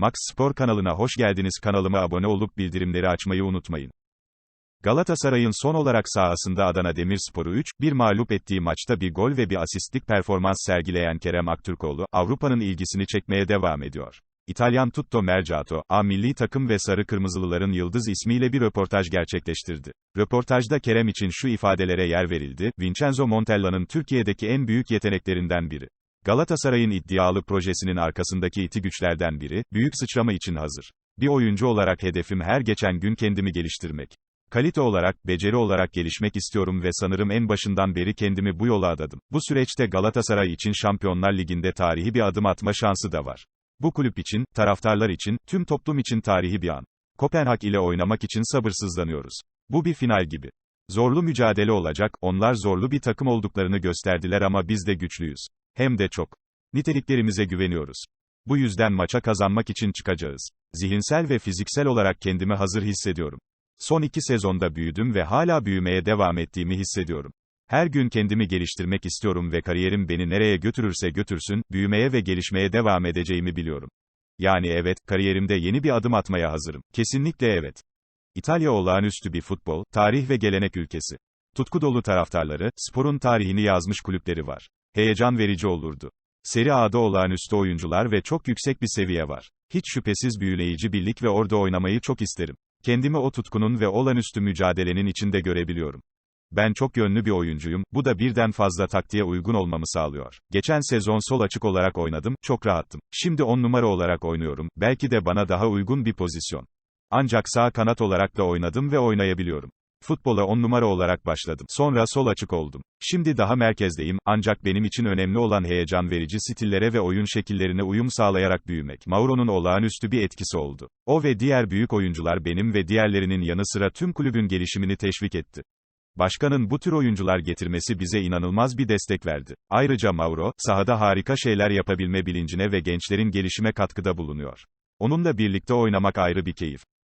Max Spor kanalına hoş geldiniz. Kanalıma abone olup bildirimleri açmayı unutmayın. Galatasaray'ın son olarak sahasında Adana Demirspor'u 3-1 mağlup ettiği maçta bir gol ve bir asistlik performans sergileyen Kerem Aktürkoğlu, Avrupa'nın ilgisini çekmeye devam ediyor. İtalyan Tutto Mercato, A milli takım ve Sarı Kırmızılıların Yıldız ismiyle bir röportaj gerçekleştirdi. Röportajda Kerem için şu ifadelere yer verildi, Vincenzo Montella'nın Türkiye'deki en büyük yeteneklerinden biri. Galatasaray'ın iddialı projesinin arkasındaki iti güçlerden biri, büyük sıçrama için hazır. Bir oyuncu olarak hedefim her geçen gün kendimi geliştirmek. Kalite olarak, beceri olarak gelişmek istiyorum ve sanırım en başından beri kendimi bu yola adadım. Bu süreçte Galatasaray için Şampiyonlar Ligi'nde tarihi bir adım atma şansı da var. Bu kulüp için, taraftarlar için, tüm toplum için tarihi bir an. Kopenhag ile oynamak için sabırsızlanıyoruz. Bu bir final gibi. Zorlu mücadele olacak, onlar zorlu bir takım olduklarını gösterdiler ama biz de güçlüyüz. Hem de çok. Niteliklerimize güveniyoruz. Bu yüzden maça kazanmak için çıkacağız. Zihinsel ve fiziksel olarak kendimi hazır hissediyorum. Son iki sezonda büyüdüm ve hala büyümeye devam ettiğimi hissediyorum. Her gün kendimi geliştirmek istiyorum ve kariyerim beni nereye götürürse götürsün, büyümeye ve gelişmeye devam edeceğimi biliyorum. Yani evet, kariyerimde yeni bir adım atmaya hazırım. Kesinlikle evet. İtalya olağanüstü bir futbol, tarih ve gelenek ülkesi. Tutku dolu taraftarları, sporun tarihini yazmış kulüpleri var. Heyecan verici olurdu. Seri A'da olağanüstü oyuncular ve çok yüksek bir seviye var. Hiç şüphesiz büyüleyici birlik ve orada oynamayı çok isterim. Kendimi o tutkunun ve olağanüstü mücadelenin içinde görebiliyorum. Ben çok yönlü bir oyuncuyum, bu da birden fazla taktiğe uygun olmamı sağlıyor. Geçen sezon sol açık olarak oynadım, çok rahattım. Şimdi 10 numara olarak oynuyorum, belki de bana daha uygun bir pozisyon. Ancak sağ kanat olarak da oynadım ve oynayabiliyorum. Futbola 10 numara olarak başladım. Sonra sol açık oldum. Şimdi daha merkezdeyim, ancak benim için önemli olan heyecan verici stillere ve oyun şekillerine uyum sağlayarak büyümek. Mauro'nun olağanüstü bir etkisi oldu. O ve diğer büyük oyuncular benim ve diğerlerinin yanı sıra tüm kulübün gelişimini teşvik etti. Başkanın bu tür oyuncular getirmesi bize inanılmaz bir destek verdi. Ayrıca Mauro, sahada harika şeyler yapabilme bilincine ve gençlerin gelişime katkıda bulunuyor. Onunla birlikte oynamak ayrı bir keyif.